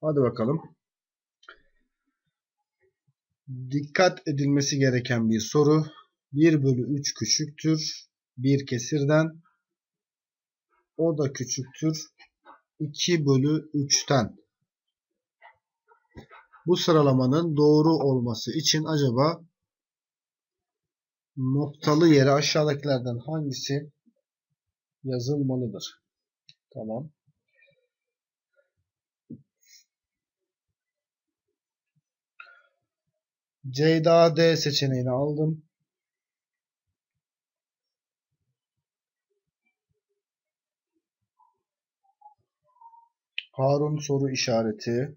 Hadi bakalım. Dikkat edilmesi gereken bir soru. 1 bölü 3 küçüktür. Bir kesirden. O da küçüktür. 2 bölü 3'ten. Bu sıralamanın doğru olması için acaba noktalı yere aşağıdakilerden hangisi yazılmalıdır? Tamam. Ceyda D seçeneğini aldım. Harun soru işareti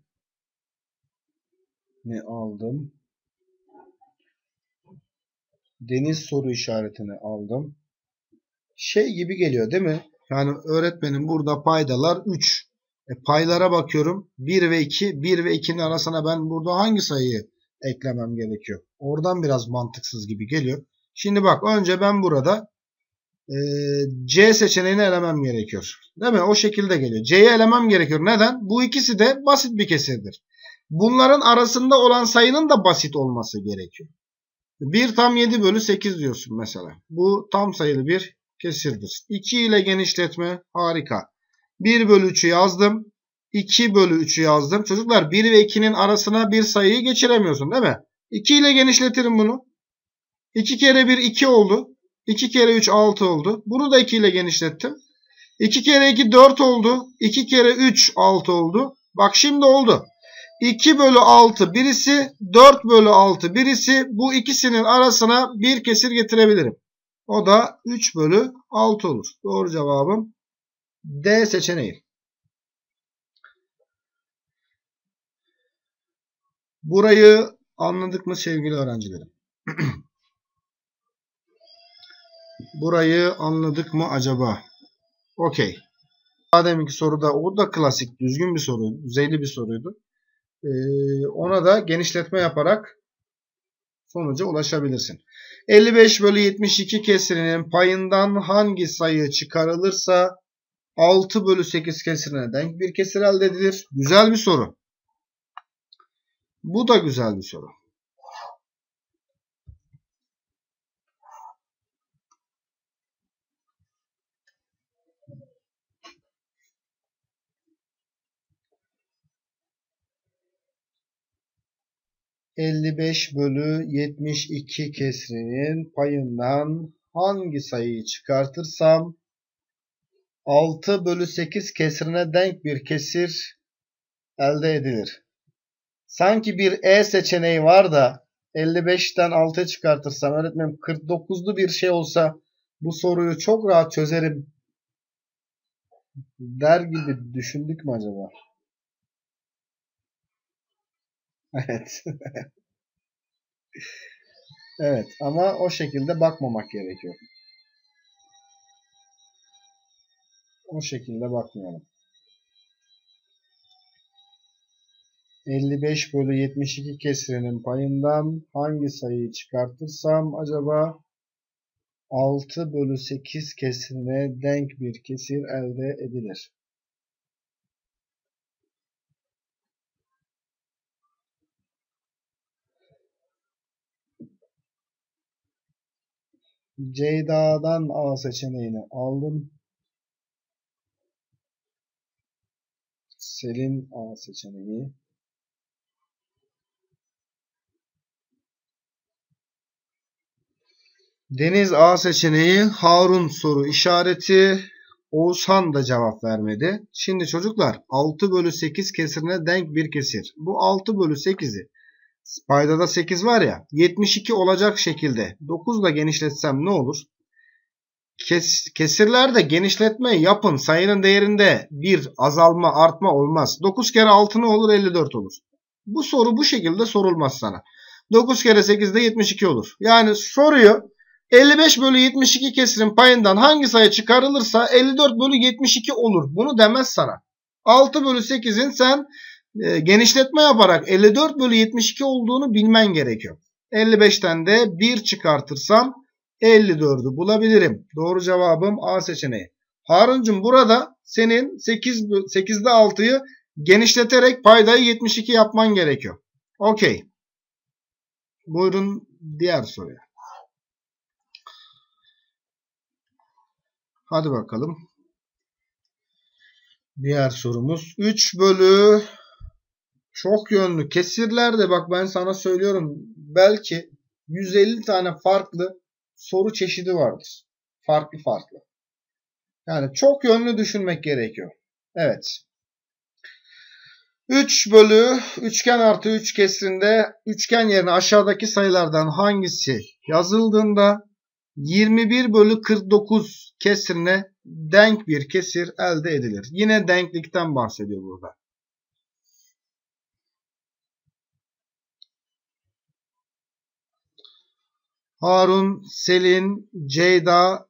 ne aldım. Deniz soru işaretini aldım. Şey gibi geliyor değil mi? Yani öğretmenin burada paydalar 3. E, paylara bakıyorum. 1 ve 2. 1 ve 2'nin arasına ben burada hangi sayıyı eklemem gerekiyor? Oradan biraz mantıksız gibi geliyor. Şimdi bak önce ben burada e, C seçeneğini elemem gerekiyor. Değil mi? O şekilde geliyor. C'yi elemem gerekiyor. Neden? Bu ikisi de basit bir kesirdir. Bunların arasında olan sayının da basit olması gerekiyor. 1 tam 7 bölü 8 diyorsun mesela. Bu tam sayılı bir kesirdir. 2 ile genişletme harika. 1 bölü 3'ü yazdım. 2 bölü 3'ü yazdım. Çocuklar 1 ve 2'nin arasına bir sayıyı geçiremiyorsun değil mi? 2 ile genişletirim bunu. 2 kere 1 2 oldu. 2 kere 3 6 oldu. Bunu da 2 ile genişlettim. 2 kere 2 4 oldu. 2 kere 3 6 oldu. Bak şimdi oldu. 2 bölü 6 birisi 4 bölü 6 birisi bu ikisinin arasına bir kesir getirebilirim. O da 3 bölü 6 olur. Doğru cevabım D seçeneği. Burayı anladık mı sevgili öğrencilerim? Burayı anladık mı acaba? Okey. Deminki soruda o da klasik düzgün bir soru, düzeyli bir soruydu. Ee, ona da genişletme yaparak sonuca ulaşabilirsin. 55 bölü 72 kesirinin payından hangi sayı çıkarılırsa 6 bölü 8 kesirine denk bir kesir elde edilir. Güzel bir soru. Bu da güzel bir soru. 55 bölü 72 kesrinin payından hangi sayıyı çıkartırsam 6 bölü 8 kesrine denk bir kesir elde edilir. Sanki bir E seçeneği var da 55'ten 6'ya çıkartırsam öğretmenim 49'lu bir şey olsa bu soruyu çok rahat çözerim der gibi düşündük mü acaba? Evet. evet ama o şekilde bakmamak gerekiyor. O şekilde bakmayalım. 55 bölü 72 kesirinin payından hangi sayıyı çıkartırsam acaba 6 bölü 8 kesirine denk bir kesir elde edilir. Ceyda'dan A seçeneğini aldım. Selin A seçeneği. Deniz A seçeneği, Harun soru işareti, Oğuzhan da cevap vermedi. Şimdi çocuklar 6 bölü 8 kesirine denk bir kesir. Bu 6 bölü 8'i Paydada 8 var ya 72 olacak şekilde 9 da genişletsem ne olur? Kes, kesirlerde genişletme yapın. Sayının değerinde bir azalma artma olmaz. 9 kere 6 ne olur? 54 olur. Bu soru bu şekilde sorulmaz sana. 9 kere 8 de 72 olur. Yani soruyu 55 bölü 72 kesirin payından hangi sayı çıkarılırsa 54 bölü 72 olur. Bunu demez sana. 6 bölü 8'in sen e, genişletme yaparak 54 bölü 72 olduğunu bilmen gerekiyor. 55'ten de 1 çıkartırsam 54'ü bulabilirim. Doğru cevabım A seçeneği. Haruncum burada senin 8, 8'de 6'yı genişleterek paydayı 72 yapman gerekiyor. Okey. Buyurun diğer soruya. Hadi bakalım. Diğer sorumuz 3 bölü çok yönlü kesirlerde bak ben sana söylüyorum belki 150 tane farklı soru çeşidi vardır. Farklı farklı. Yani çok yönlü düşünmek gerekiyor. Evet. 3 bölü üçgen artı 3 kesrinde üçgen yerine aşağıdaki sayılardan hangisi yazıldığında 21 bölü 49 kesrine denk bir kesir elde edilir. Yine denklikten bahsediyor burada. Harun, Selin, Ceyda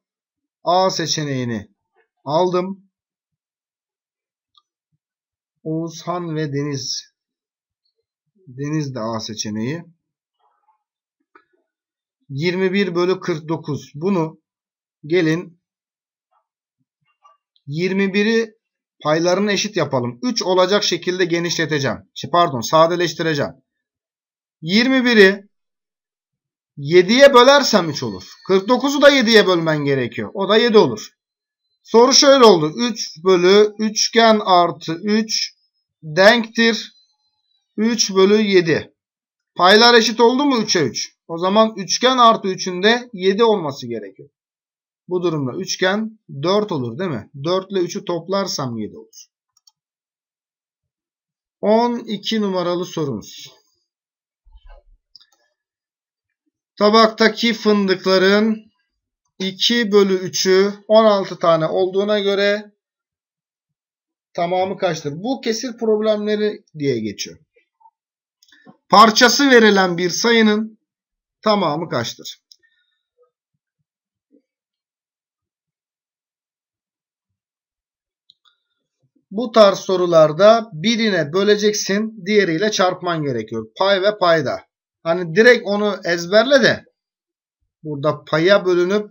A seçeneğini aldım. Oğuzhan ve Deniz. Deniz de A seçeneği. 21 bölü 49. Bunu gelin 21'i paylarını eşit yapalım. 3 olacak şekilde genişleteceğim. Pardon sadeleştireceğim. 21'i 7'ye bölersem 3 olur. 49'u da 7'ye bölmen gerekiyor. O da 7 olur. Soru şöyle oldu. 3 bölü üçgen artı 3 denktir. 3 bölü 7. Paylar eşit oldu mu 3'e 3? O zaman üçgen artı 3'ün de 7 olması gerekiyor. Bu durumda üçgen 4 olur değil mi? 4 ile 3'ü toplarsam 7 olur. 12 numaralı sorumuz. Tabaktaki fındıkların 2 bölü 3'ü 16 tane olduğuna göre tamamı kaçtır? Bu kesir problemleri diye geçiyor. Parçası verilen bir sayının tamamı kaçtır? Bu tarz sorularda birine böleceksin, diğeriyle çarpman gerekiyor. Pay ve payda. Hani direkt onu ezberle de burada paya bölünüp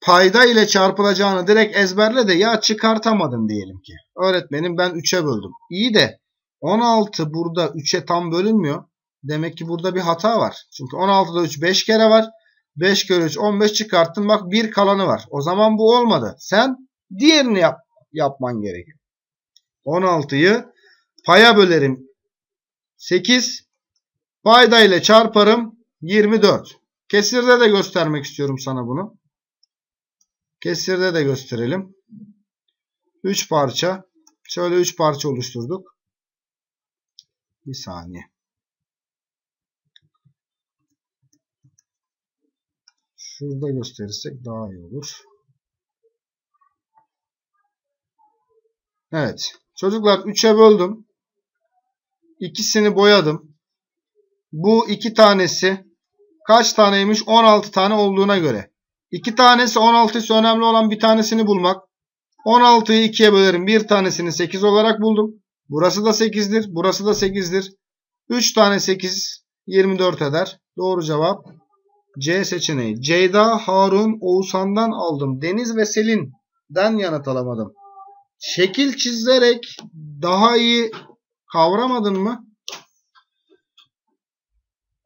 payda ile çarpılacağını direkt ezberle de ya çıkartamadın diyelim ki. Öğretmenim ben 3'e böldüm. İyi de 16 burada 3'e tam bölünmüyor. Demek ki burada bir hata var. Çünkü 16'da 3 5 kere var. 5 kere 3 15 çıkarttın. Bak bir kalanı var. O zaman bu olmadı. Sen diğerini yap, yapman gerekiyor. 16'yı paya bölerim 8. Payda ile çarparım 24. Kesirde de göstermek istiyorum sana bunu. Kesirde de gösterelim. 3 parça. Şöyle 3 parça oluşturduk. Bir saniye. Şurada gösterirsek daha iyi olur. Evet. Çocuklar 3'e böldüm. İkisini boyadım. Bu iki tanesi kaç taneymiş? 16 tane olduğuna göre. 2 tanesi 16 ise önemli olan bir tanesini bulmak. 16'yı 2'ye bölerim. Bir tanesini 8 olarak buldum. Burası da 8'dir. Burası da 8'dir. 3 tane 8 24 eder. Doğru cevap C seçeneği. Ceyda, Harun, Oğuzhan'dan aldım. Deniz ve Selin'den yanıt alamadım. Şekil çizerek daha iyi kavramadın mı?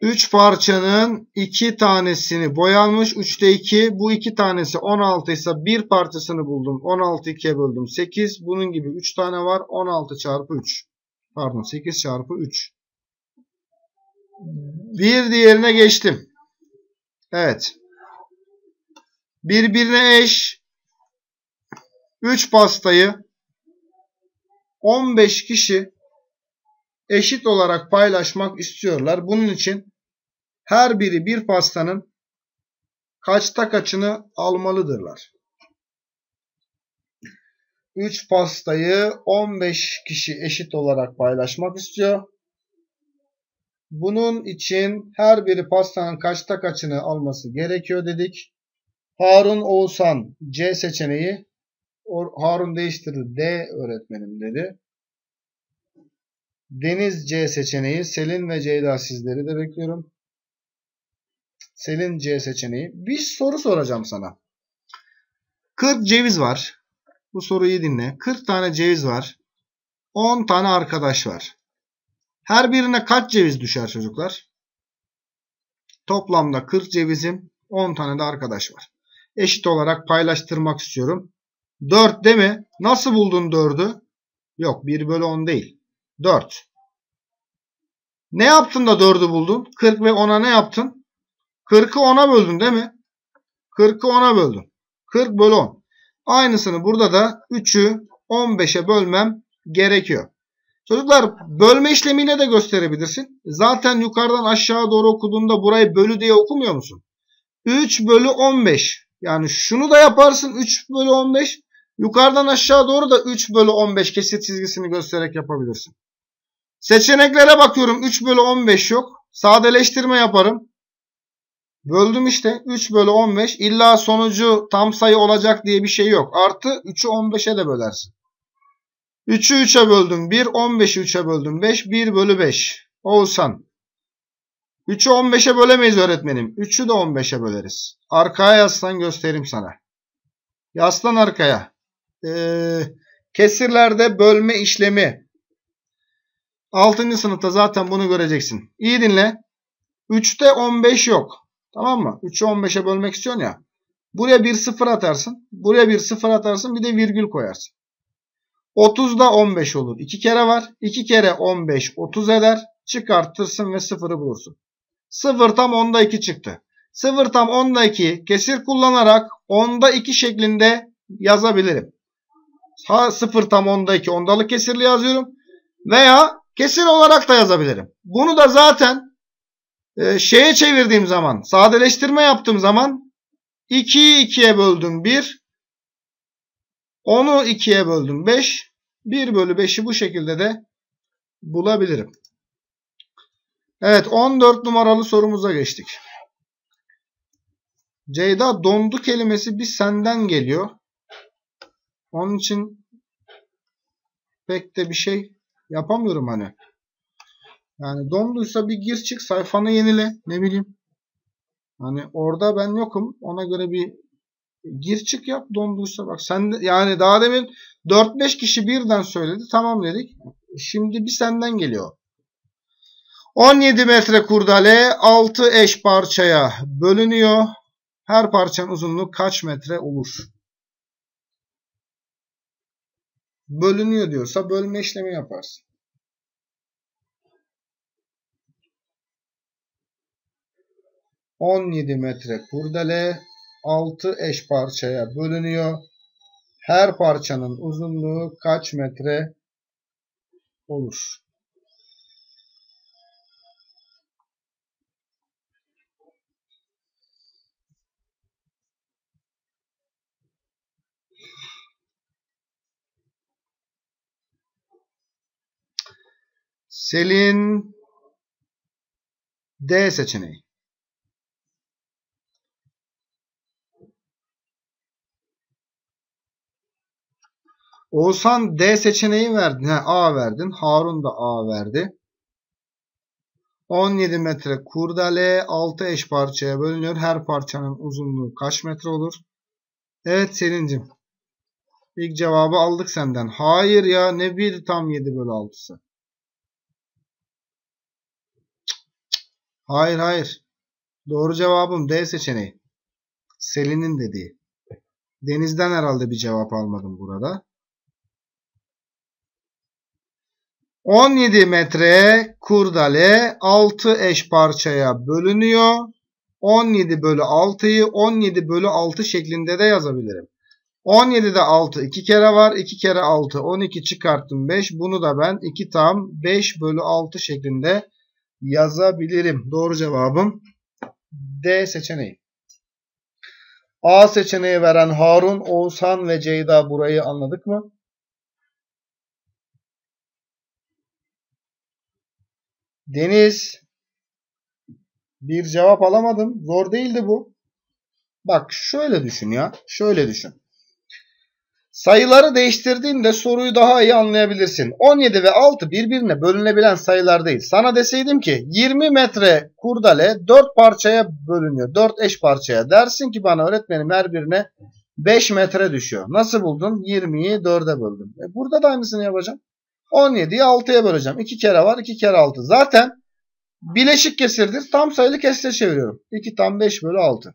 3 parçanın 2 tanesini boyanmış. 3'te 2. Bu 2 tanesi 16 ise bir parçasını buldum. 16 2'ye böldüm. 8. Bunun gibi 3 tane var. 16 çarpı 3. Pardon 8 çarpı 3. Bir diğerine geçtim. Evet. Birbirine eş 3 pastayı 15 kişi eşit olarak paylaşmak istiyorlar. Bunun için her biri bir pastanın kaçta kaçını almalıdırlar. 3 pastayı 15 kişi eşit olarak paylaşmak istiyor. Bunun için her biri pastanın kaçta kaçını alması gerekiyor dedik. Harun Oğuzhan C seçeneği. Harun değiştirdi D öğretmenim dedi. Deniz C seçeneği. Selin ve Ceyda sizleri de bekliyorum. Selin C seçeneği. Bir soru soracağım sana. 40 ceviz var. Bu soruyu dinle. 40 tane ceviz var. 10 tane arkadaş var. Her birine kaç ceviz düşer çocuklar? Toplamda 40 cevizim 10 tane de arkadaş var. Eşit olarak paylaştırmak istiyorum. 4 değil mi? Nasıl buldun 4'ü? Yok 1 bölü 10 değil. 4. Ne yaptın da 4'ü buldun? 40 ve 10'a ne yaptın? 40'ı 10'a böldün değil mi? 40'ı 10'a böldün. 40 bölü 10. Aynısını burada da 3'ü 15'e bölmem gerekiyor. Çocuklar bölme işlemiyle de gösterebilirsin. Zaten yukarıdan aşağı doğru okuduğunda burayı bölü diye okumuyor musun? 3 bölü 15. Yani şunu da yaparsın 3 bölü 15. Yukarıdan aşağı doğru da 3 bölü 15 kesit çizgisini göstererek yapabilirsin. Seçeneklere bakıyorum 3 bölü 15 yok. Sadeleştirme yaparım. Böldüm işte 3 bölü 15. İlla sonucu tam sayı olacak diye bir şey yok. Artı 3'ü 15'e de bölersin. 3'ü 3'e böldüm 1. 15'i 3'e böldüm 5. 1 bölü 5. Oğuzhan. 3'ü 15'e bölemeyiz öğretmenim. 3'ü de 15'e böleriz. Arkaya yazsan göstereyim sana. Yaslan arkaya. Ee, kesirlerde bölme işlemi. 6. sınıfta zaten bunu göreceksin. İyi dinle. 3'te 15 yok. Tamam mı? 3'ü 15'e bölmek istiyorsun ya. Buraya bir sıfır atarsın. Buraya bir sıfır atarsın. Bir de virgül koyarsın. 30'da 15 olur. 2 kere var. 2 kere 15 30 eder. Çıkartırsın ve sıfırı bulursun. 0 tam 10'da 2 çıktı. 0 tam 10'da 2 kesir kullanarak 10'da 2 şeklinde yazabilirim. Ha 0 tam 10'da 2 ondalık kesirli yazıyorum. Veya kesir olarak da yazabilirim. Bunu da zaten e, şeye çevirdiğim zaman, sadeleştirme yaptığım zaman 2'yi 2'ye böldüm 1. Onu 2'ye böldüm 5. 1 bölü 5'i bu şekilde de bulabilirim. Evet 14 numaralı sorumuza geçtik. Ceyda dondu kelimesi bir senden geliyor. Onun için pek de bir şey yapamıyorum hani. Yani donduysa bir gir çık sayfanı yenile. Ne bileyim. Hani orada ben yokum. Ona göre bir gir çık yap donduysa. Bak sen de, yani daha demin 4-5 kişi birden söyledi. Tamam dedik. Şimdi bir senden geliyor. 17 metre kurdale 6 eş parçaya bölünüyor. Her parçanın uzunluğu kaç metre olur? Bölünüyor diyorsa bölme işlemi yaparsın. 17 metre kurdele 6 eş parçaya bölünüyor. Her parçanın uzunluğu kaç metre olur? Selin D seçeneği. Oğuzhan D seçeneği verdin. He, A verdin. Harun da A verdi. 17 metre kurdele 6 eş parçaya bölünüyor. Her parçanın uzunluğu kaç metre olur? Evet Selin'cim. İlk cevabı aldık senden. Hayır ya ne bir tam 7 bölü 6'sı. Hayır hayır. Doğru cevabım D seçeneği. Selin'in dediği. Deniz'den herhalde bir cevap almadım burada. 17 metre kurdale 6 eş parçaya bölünüyor. 17 bölü 6'yı 17 bölü 6 şeklinde de yazabilirim. 17'de 6 2 kere var. 2 kere 6 12 çıkarttım 5. Bunu da ben 2 tam 5 bölü 6 şeklinde yazabilirim. Doğru cevabım D seçeneği. A seçeneği veren Harun, Oğuzhan ve Ceyda burayı anladık mı? Deniz. Bir cevap alamadım. Zor değildi bu. Bak şöyle düşün ya. Şöyle düşün. Sayıları değiştirdiğinde soruyu daha iyi anlayabilirsin. 17 ve 6 birbirine bölünebilen sayılar değil. Sana deseydim ki 20 metre kurdale 4 parçaya bölünüyor. 4 eş parçaya. Dersin ki bana öğretmenim her birine 5 metre düşüyor. Nasıl buldun? 20'yi 4'e böldüm. E burada da aynısını yapacağım. 17'yi 6'ya böleceğim. 2 kere var 2 kere 6. Zaten bileşik kesirdir. Tam sayılı kesire çeviriyorum. 2 tam 5 bölü 6.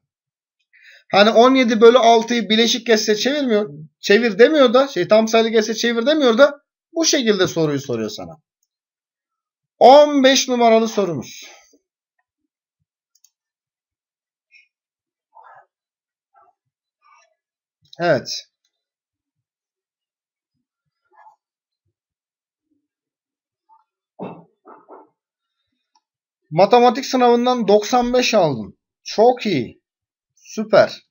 Hani 17 bölü 6'yı bileşik kesire çevirmiyor. Çevir demiyor da şey tam sayılı kesire çevir demiyor da bu şekilde soruyu soruyor sana. 15 numaralı sorumuz. Evet. Matematik sınavından 95 aldım. Çok iyi. Süper.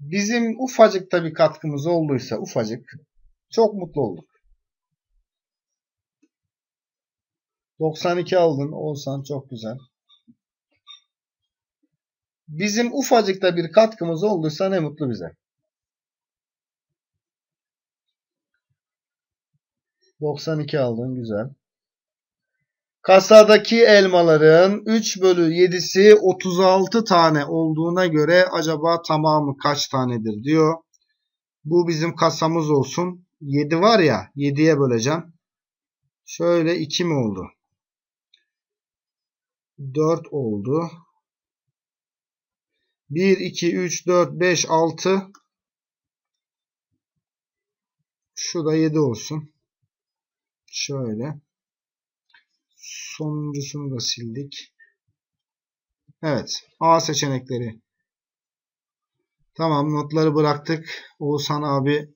Bizim ufacık da bir katkımız olduysa ufacık çok mutlu olduk. 92 aldın. Olsan çok güzel. Bizim ufacık da bir katkımız olduysa ne mutlu bize. 92 aldın. Güzel. Kasadaki elmaların 3 bölü 7'si 36 tane olduğuna göre acaba tamamı kaç tanedir diyor. Bu bizim kasamız olsun. 7 var ya 7'ye böleceğim. Şöyle 2 mi oldu? 4 oldu. 1, 2, 3, 4, 5, 6. Şu da 7 olsun. Şöyle. Sonuncusunu da sildik. Evet. A seçenekleri. Tamam notları bıraktık. Oğuzhan abi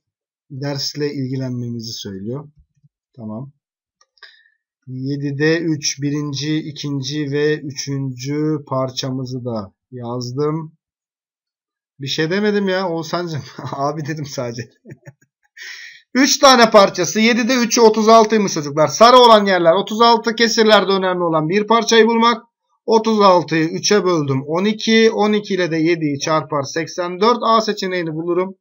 dersle ilgilenmemizi söylüyor. Tamam. 7'de 3 birinci, ikinci ve üçüncü parçamızı da yazdım. Bir şey demedim ya Oğuzhan'cım. abi dedim sadece. 3 tane parçası. 7'de 3'ü 36'ymış çocuklar. Sarı olan yerler 36. Kesirlerde önemli olan bir parçayı bulmak. 36'yı 3'e böldüm 12. 12 ile de 7'yi çarpar 84. A seçeneğini bulurum.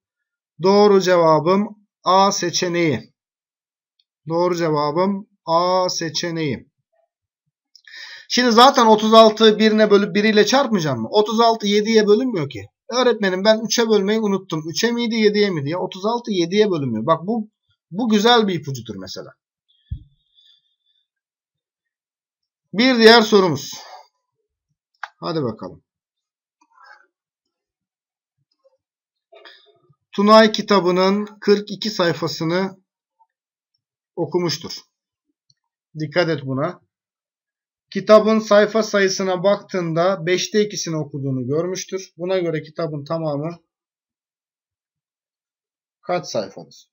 Doğru cevabım A seçeneği. Doğru cevabım A seçeneği. Şimdi zaten 36 birine bölüp 1 ile çarpmayacağım mı? 36 7'ye bölünmüyor ki. Öğretmenim ben 3'e bölmeyi unuttum. 3'e miydi 7'ye mi diye. 36 7'ye bölünmüyor. Bak bu bu güzel bir ipucudur mesela. Bir diğer sorumuz. Hadi bakalım. Tunay kitabının 42 sayfasını okumuştur. Dikkat et buna. Kitabın sayfa sayısına baktığında 5'te 2'sini okuduğunu görmüştür. Buna göre kitabın tamamı kaç sayfadır?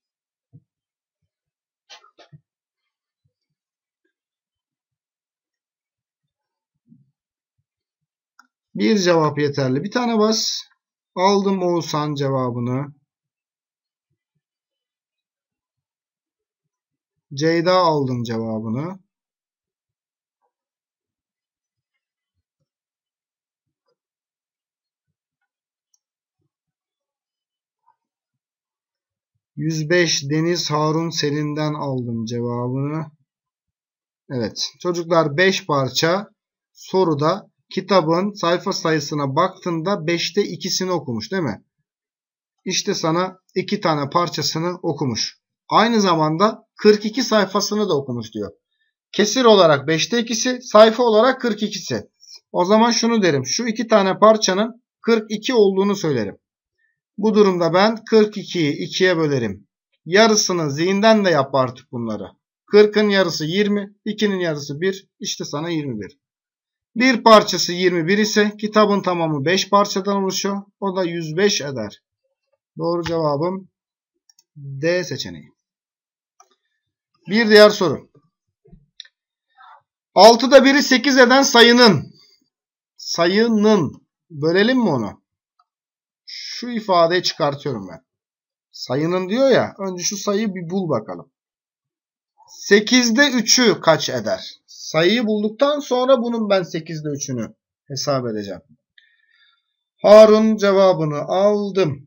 Bir cevap yeterli. Bir tane bas. Aldım Oğuzhan cevabını. Ceyda aldım cevabını. 105 Deniz Harun Selin'den aldım cevabını. Evet. Çocuklar 5 parça soruda kitabın sayfa sayısına baktığında 5'te ikisini okumuş değil mi? İşte sana 2 tane parçasını okumuş. Aynı zamanda 42 sayfasını da okumuş diyor. Kesir olarak 5'te ikisi, sayfa olarak 42'si. O zaman şunu derim. Şu iki tane parçanın 42 olduğunu söylerim. Bu durumda ben 42'yi 2'ye bölerim. Yarısını zihinden de yap artık bunları. 40'ın yarısı 20, 2'nin yarısı 1, işte sana 21. Bir parçası 21 ise kitabın tamamı 5 parçadan oluşuyor. O da 105 eder. Doğru cevabım D seçeneği. Bir diğer soru. 6'da 1'i 8 eden sayının sayının bölelim mi onu? Şu ifadeyi çıkartıyorum ben. Sayının diyor ya. Önce şu sayıyı bir bul bakalım. 8'de 3'ü kaç eder? Sayıyı bulduktan sonra bunun ben 8'de 3'ünü hesap edeceğim. Harun cevabını aldım.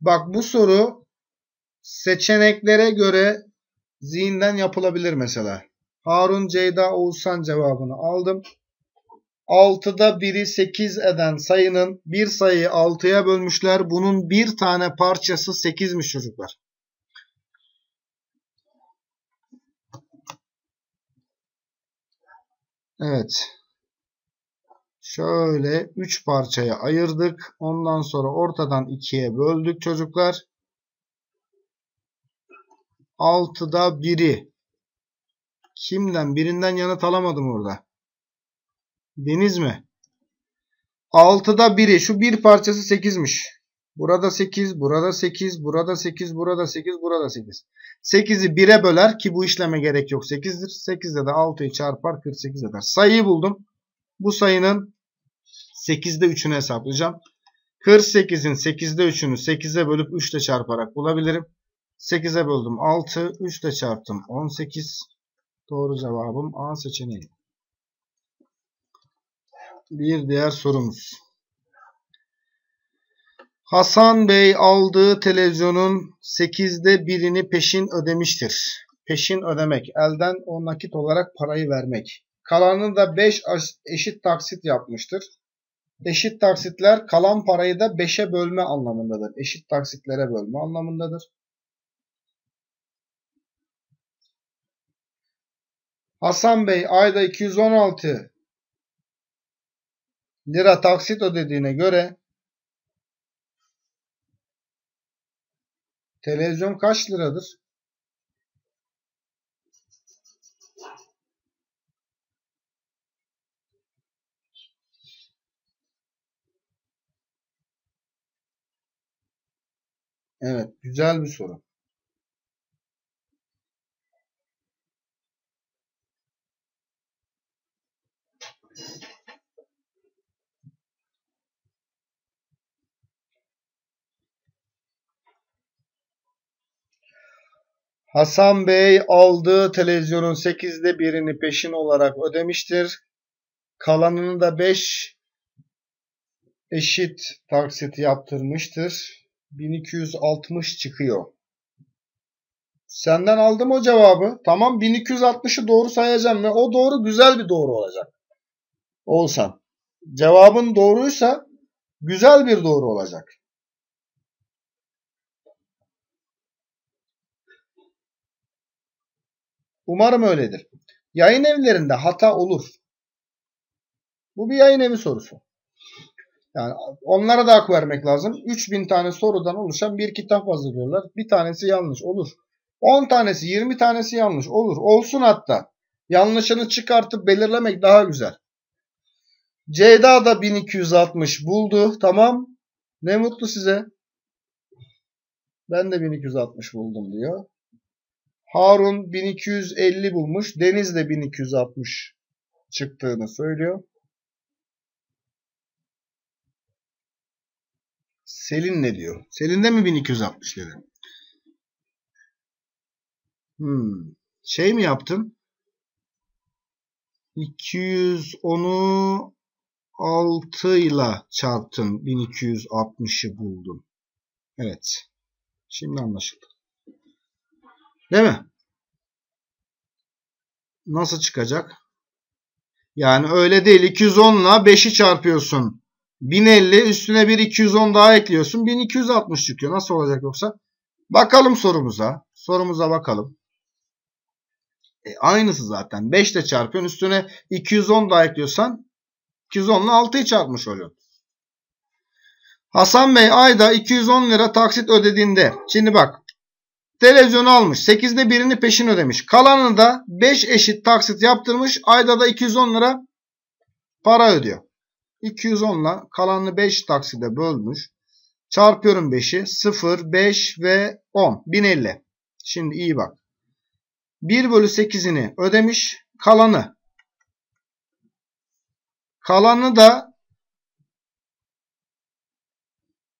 Bak bu soru seçeneklere göre zihinden yapılabilir mesela. Harun Ceyda Oğuzhan cevabını aldım. 6'da 1'i 8 eden sayının bir sayıyı 6'ya bölmüşler. Bunun bir tane parçası 8'miş çocuklar. Evet. Şöyle 3 parçaya ayırdık. Ondan sonra ortadan 2'ye böldük çocuklar. 6'da 1'i. Kimden? Birinden yanıt alamadım orada. Deniz mi? 6'da 1'i. Şu bir parçası 8'miş. Burada 8, burada 8, burada 8, burada 8, burada 8. 8'i 1'e böler ki bu işleme gerek yok 8'dir. 8'de de 6'yı çarpar 48 eder. Sayıyı buldum. Bu sayının 8'de 3'ünü hesaplayacağım. 48'in 8'de 3'ünü 8'e bölüp 3 ile çarparak bulabilirim. 8'e böldüm 6, 3 ile çarptım 18. Doğru cevabım A seçeneği. Bir diğer sorumuz. Hasan Bey aldığı televizyonun 8'de birini peşin ödemiştir. Peşin ödemek, elden o nakit olarak parayı vermek. Kalanını da 5 eşit taksit yapmıştır. Eşit taksitler kalan parayı da 5'e bölme anlamındadır. Eşit taksitlere bölme anlamındadır. Hasan Bey ayda 216 lira taksit ödediğine göre televizyon kaç liradır? Evet, güzel bir soru. Hasan Bey aldığı televizyonun 8'de birini peşin olarak ödemiştir. Kalanını da 5 eşit taksit yaptırmıştır. 1260 çıkıyor. Senden aldım o cevabı. Tamam 1260'ı doğru sayacağım ve o doğru güzel bir doğru olacak. Olsan. Cevabın doğruysa güzel bir doğru olacak. Umarım öyledir. Yayın evlerinde hata olur. Bu bir yayın evi sorusu. Yani onlara da hak vermek lazım. 3000 tane sorudan oluşan bir kitap hazırlıyorlar. Bir tanesi yanlış olur. 10 tanesi 20 tanesi yanlış olur. Olsun hatta. Yanlışını çıkartıp belirlemek daha güzel. Ceyda da 1260 buldu. Tamam. Ne mutlu size. Ben de 1260 buldum diyor. Harun 1250 bulmuş. Deniz de 1260 çıktığını söylüyor. Selin ne diyor? Selin de mi 1260 dedi? Hmm. Şey mi yaptın? 210'u 6 ile çarptın. 1260'ı buldun. Evet. Şimdi anlaşıldı. Değil mi? Nasıl çıkacak? Yani öyle değil. 210 ile 5'i çarpıyorsun. 1050 üstüne bir 210 daha ekliyorsun. 1260 çıkıyor. Nasıl olacak yoksa? Bakalım sorumuza. Sorumuza bakalım. E, aynısı zaten. 5 ile çarpıyorsun. Üstüne 210 daha ekliyorsan 210 ile 6'yı çarpmış oluyor. Hasan Bey ayda 210 lira taksit ödediğinde. Şimdi bak. Televizyonu almış. 8'de birini peşin ödemiş. Kalanını da 5 eşit taksit yaptırmış. Ayda da 210 lira para ödüyor. 210 ile kalanını 5 takside bölmüş. Çarpıyorum 5'i. 0, 5 ve 10. 1050. Şimdi iyi bak. 1 bölü 8'ini ödemiş. Kalanı. Kalanı da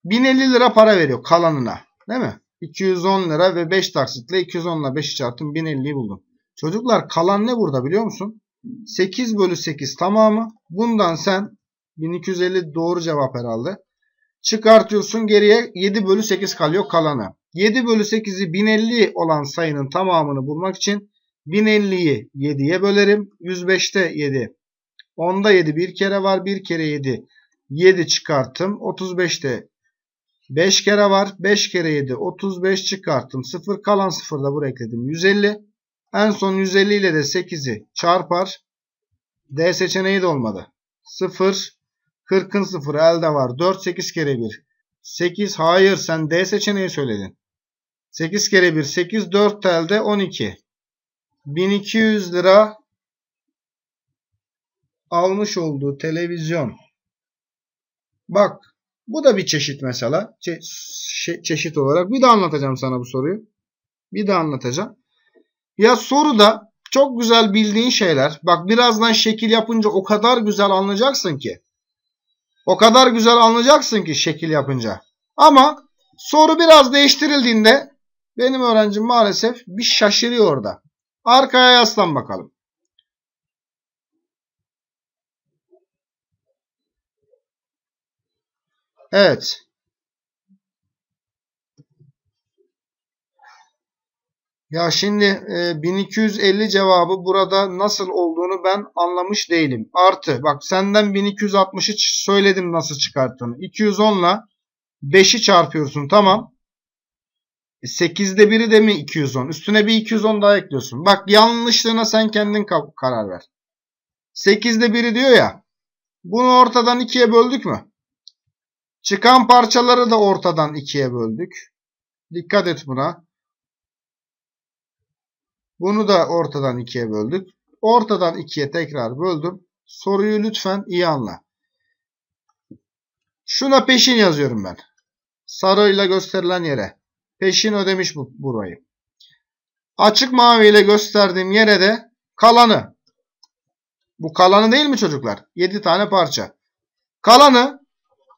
1050 lira para veriyor kalanına. Değil mi? 210 lira ve 5 taksitle 210 ile 5'i çarptım 1050'yi buldum. Çocuklar kalan ne burada biliyor musun? 8 bölü 8 tamamı. Bundan sen 1250 doğru cevap herhalde. Çıkartıyorsun geriye 7 bölü 8 kalıyor kalanı. 7 bölü 8'i 1050 olan sayının tamamını bulmak için 1050'yi 7'ye bölerim. 105'te 7 10'da 7 bir kere var. 1 kere 7 7 çıkarttım. 35'te 5 kere var. 5 kere 7 35 çıkarttım. 0 kalan 0 da buraya ekledim. 150. En son 150 ile de 8'i çarpar. D seçeneği de olmadı. 0 40'ın 0 elde var. 4 8 kere 1. 8 hayır sen D seçeneği söyledin. 8 kere 1 8 4 elde 12. 1200 lira almış olduğu televizyon. Bak bu da bir çeşit mesela. Çe çe çeşit olarak. Bir daha anlatacağım sana bu soruyu. Bir daha anlatacağım. Ya soruda çok güzel bildiğin şeyler. Bak birazdan şekil yapınca o kadar güzel anlayacaksın ki. O kadar güzel anlayacaksın ki şekil yapınca. Ama soru biraz değiştirildiğinde benim öğrencim maalesef bir şaşırıyor orada. Arkaya yaslan bakalım. Evet. Ya şimdi e, 1250 cevabı burada nasıl olduğunu ben anlamış değilim. Artı bak senden 1260'ı söyledim nasıl çıkarttığını. 210 ile 5'i çarpıyorsun tamam. 8'de biri de mi 210? Üstüne bir 210 daha ekliyorsun. Bak yanlışlığına sen kendin karar ver. 8'de biri diyor ya. Bunu ortadan 2'ye böldük mü? Çıkan parçaları da ortadan 2'ye böldük. Dikkat et buna. Bunu da ortadan 2'ye böldük. Ortadan 2'ye tekrar böldüm. Soruyu lütfen iyi anla. Şuna peşin yazıyorum ben. Sarıyla gösterilen yere. Peşin ödemiş bu burayı. Açık mavi ile gösterdiğim yere de kalanı. Bu kalanı değil mi çocuklar? 7 tane parça. Kalanı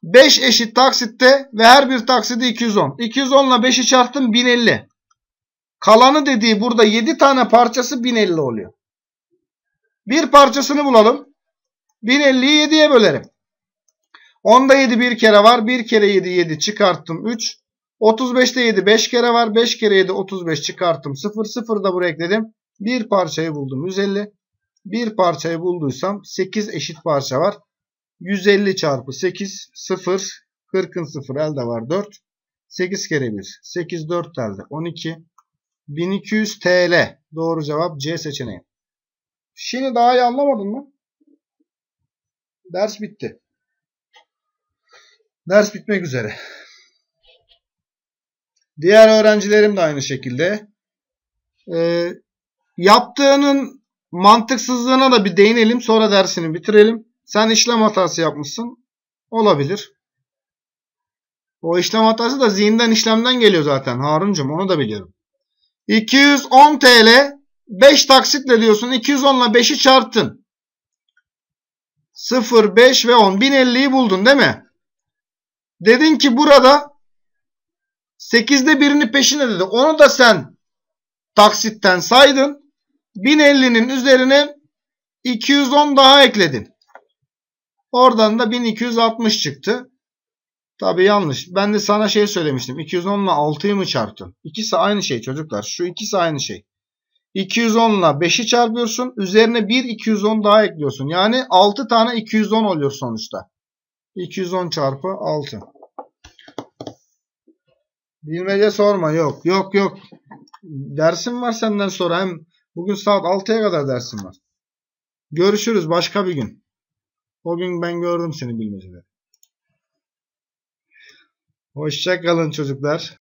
5 eşit taksitte ve her bir taksidi 210. 210 ile 5'i çarptım 1050. Kalanı dediği burada 7 tane parçası 1050 oluyor. Bir parçasını bulalım. 1050'yi 7'ye bölerim. Onda 7 bir kere var. 1 kere 7 7 çıkarttım 3. 35'te 7 5 kere var. 5 kere 7 35 çıkarttım 0. 0 da buraya ekledim. Bir parçayı buldum 150. Bir parçayı bulduysam 8 eşit parça var. 150 çarpı 8 0. 40'ın 0 elde var 4. 8 kere 1 8 4 elde 12. 1200 TL. Doğru cevap C seçeneği. Şimdi daha iyi anlamadın mı? Ders bitti. Ders bitmek üzere. Diğer öğrencilerim de aynı şekilde. Ee, yaptığının mantıksızlığına da bir değinelim. Sonra dersini bitirelim. Sen işlem hatası yapmışsın. Olabilir. O işlem hatası da zihinden işlemden geliyor zaten Haruncum. Onu da biliyorum. 210 TL 5 taksitle diyorsun. 210 ile 5'i çarptın. 0, 5 ve 10. 1050'yi buldun değil mi? Dedin ki burada 8'de birini peşine dedi. Onu da sen taksitten saydın. 1050'nin üzerine 210 daha ekledin. Oradan da 1260 çıktı. Tabi yanlış. Ben de sana şey söylemiştim. 210 ile 6'yı mı çarptın? İkisi aynı şey çocuklar. Şu ikisi aynı şey. 210 ile 5'i çarpıyorsun. Üzerine 1 210 daha ekliyorsun. Yani 6 tane 210 oluyor sonuçta. 210 çarpı 6. Bilmece sorma. Yok. Yok yok. Dersim var senden sonra. Hem bugün saat 6'ya kadar dersim var. Görüşürüz başka bir gün. O gün ben gördüm seni bilmeceleri. Hoşçakalın çocuklar.